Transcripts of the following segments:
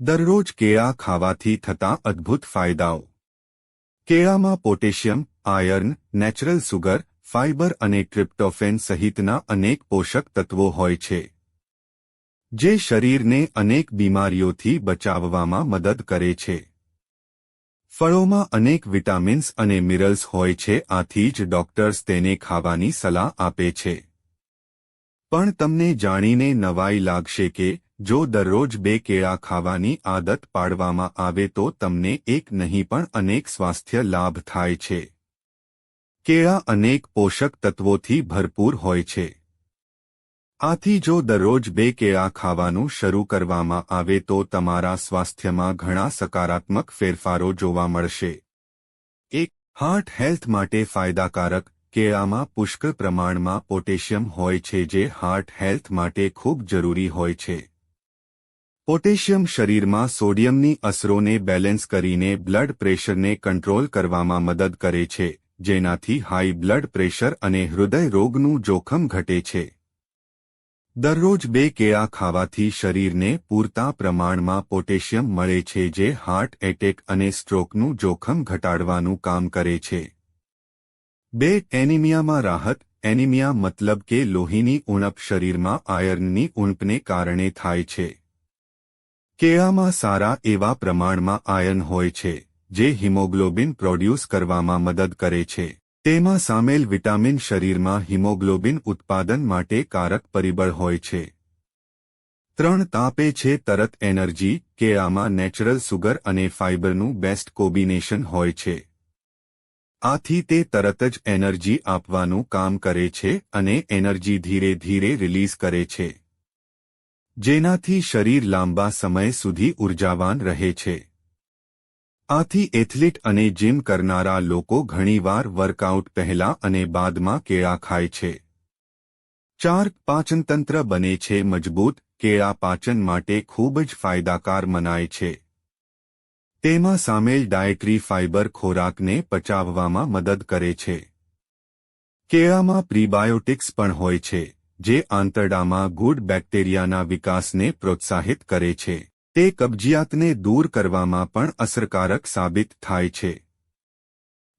દરરોજ કેળા ખાવાથી થતા અદ્ભુત ફાયદાઓ. કેળામાં potassium, iron, natural sugar, fibre અને ટ્રિપ્ટોફેન સહિતના અનેક પોષક તત્વો હોય છે, જે શરીરને અનેક બીમારીઓથી બચાવવામાં મદદ કરે છે. ફળોમાં અનેક વિટામિન્સ અને મિનરલ્સ હોય છે, આથી જ ડોક્ટર્સ તેને ખાવાની સલાહ આપે છે. પણ તમને જાણીને નવાઈ લાગશે કે જો દરરોજ બે કેળા ખાવાની આદત પાડવામાં આવે તો તમને એક નહીં પણ અનેક સ્વાસ્થ્ય લાભ થાય છે. કેળા અનેક પોષક તત્વોથી ભરપૂર હોય છે. આથી જો દરરોજ બે કેળા ખાવાનું શરૂ કરવામાં આવે તો તમારા સ્વાસ્થ્યમાં ઘણા સકારાત્મક ફેરફારો જોવા મળશે. એક, હાર્ટ હેલ્થ માટે ફાયદાકારક કેળામાં પુષ્કળ પ્રમાણમાં પોટેશિયમ હોય છે જે હાર્ટ હેલ્થ માટે ખૂબ જરૂરી હોય છે. પોટેશિયમ શરીરમાં સોડિયમની અસરોને બેલેન્સ કરીને બ્લડ પ્રેશરને કંટ્રોલ કરવામાં મદદ કરે છે, જેનાથી હાઈ બ્લડ પ્રેશર અને હૃદય રોગનું જોખમ ઘટે છે. દરરોજ બે કેળા ખાવાથી શરીરને પૂરતા પ્રમાણમાં પોટેશિયમ મળે છે જે હાર્ટ એટેક અને સ્ટ્રોકનું જોખમ ઘટાડવાનું કામ કરે છે. બે, એનિમિયામાં રાહત એનિમિયા મતલબ કે લોહીની ઉણપ શરીરમાં આયર્નની ઉણપને કારણે થાય છે. કેળામાં સારા એવા પ્રમાણમાં આયર્ન હોય છે, જે હિમોગ્લોબિન પ્રોડ્યુસ કરવામાં મદદ કરે છે. તેમાં સામેલ વિટામિન શરીરમાં હિમોગ્લોબિન ઉત્પાદન માટે કારક પરિબળ હોય છે. ત્રણ તાપે છે તરત એનર્જી, કેળામાં નેચરલ સુગર અને ફાઇબરનું બેસ્ટ કોમ્બિનેશન હોય છે. આથી તે તરત જ એનર્જી આપવાનું કામ કરે છે અને એનર્જી ધીરે ધીરે રિલીઝ કરે છે. જેનાથી શરીર લાંબા સમય સુધી ઉર્જાવાન રહે છે. આથી એથ્લીટ અને જીમ કરનારા લોકો ઘણીવાર વર્કઆઉટ પહેલા અને બાદમાં કેળા ખાય છે. ચાર પાચનતંત્ર બને છે મજબૂત, કેળા પાચન માટે ખૂબ જ ફાયદાકાર મનાય છે. તેમાં સામેલ ડાયટરી ફાઇબર ખોરાકને પચાવવામાં મદદ કરે છે. કેળામાં પ્રીબાયોટિક્સ પણ હોય છે. જે આંતરડામાં ગુડ બેક્ટેરિયાના વિકાસને પ્રોત્સાહિત કરે છે. તે કબજિયાતને દૂર કરવામાં પણ અસરકારક સાબિત થાય છે.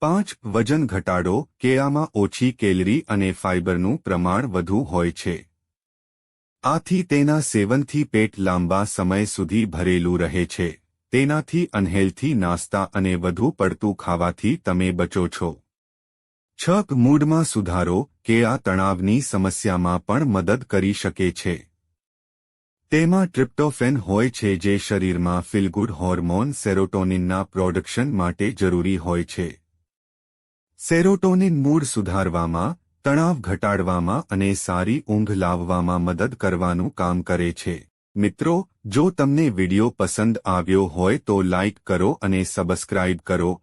પાંચ, વજન ઘટાડો કેળામાં ઓછી કેલરી અને ફાઇબરનું પ્રમાણ વધુ હોય છે. આથી તેના સેવનથી પેટ લાંબા સમય સુધી ભરેલું રહે છે. તેનાથી અનહેલ્થી નાસ્તા અને વધુ પડતું ખાવાથી તમે બચો છો. છક મૂડમાં સુધારો કે આ તણાવની સમસ્યામાં પણ મદદ કરી શકે છે. તેમાં ટ્રિપ્ટોફેન હોય છે જે શરીરમાં ફિલગુડ હોર્મોન સેરોટોનિનના પ્રોડક્શન માટે જરૂરી હોય છે. સેરોટોનિન મૂડ સુધારવામાં, તણાવ ઘટાડવામાં અને સારી ઊંઘ લાવવામાં મદદ કરવાનું કામ કરે છે. મિત્રો, જો તમને વિડિયો પસંદ આવ્યો હોય તો લાઇક કરો અને સબસ્ક્રાઇબ કરો.